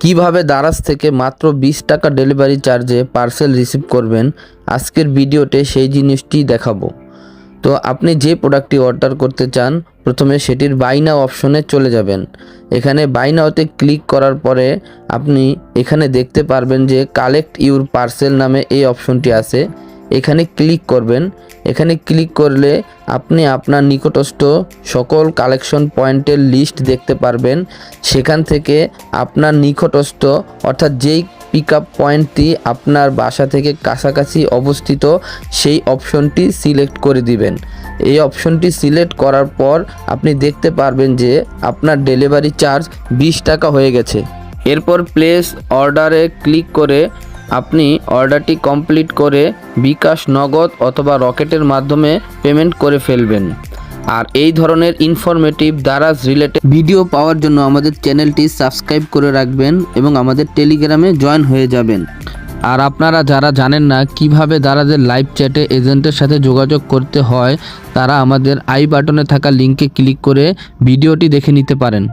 কীভাবে দারাজ থেকে মাত্র বিশ টাকা ডেলিভারি চার্জে পার্সেল রিসিভ করবেন, আজকের ভিডিওতে সেই জিনিসটি দেখাবো। তো আপনি যে প্রোডাক্টটি অর্ডার করতে চান, প্রথমে সেটির বাইনা অপশনে চলে যাবেন। এখানে বাই নাওতে ক্লিক করার পরে আপনি এখানে দেখতে পারবেন যে কালেক্ট ইউর পার্সেল নামে এই অপশনটি আছে। এখানে ক্লিক করবেন। এখানে ক্লিক করলে আপনি আপনার নিকটস্থ সকল কালেকশন পয়েন্টের লিস্ট দেখতে পারবেন। সেখান থেকে আপনার নিকটস্থ, অর্থাৎ যেই পিক আপ পয়েন্টটি আপনার বাসা থেকে কাছাকাছি অবস্থিত, সেই অপশনটি সিলেক্ট করে দিবেন। এই অপশনটি সিলেক্ট করার পর আপনি দেখতে পারবেন যে আপনার ডেলিভারি চার্জ বিশ টাকা হয়ে গেছে। এরপর প্লেস অর্ডারে ক্লিক করে আপনি অর্ডারটি কমপ্লিট করে বিকাশ নগদ অথবা রকেটের মাধ্যমে পেমেন্ট করে ফেলবেন। আর এই ধরনের ইনফরমেটিভ দারাজ রিলেটেড ভিডিও পাওয়ার জন্য আমাদের চ্যানেলটি সাবস্ক্রাইব করে রাখবেন এবং আমাদের টেলিগ্রামে জয়েন হয়ে যাবেন। আর আপনারা যারা জানেন না কীভাবে দারাজের লাইভ চ্যাটে এজেন্টের সাথে যোগাযোগ করতে হয়, তারা আমাদের আই বাটনে থাকা লিঙ্কে ক্লিক করে ভিডিওটি দেখে নিতে পারেন।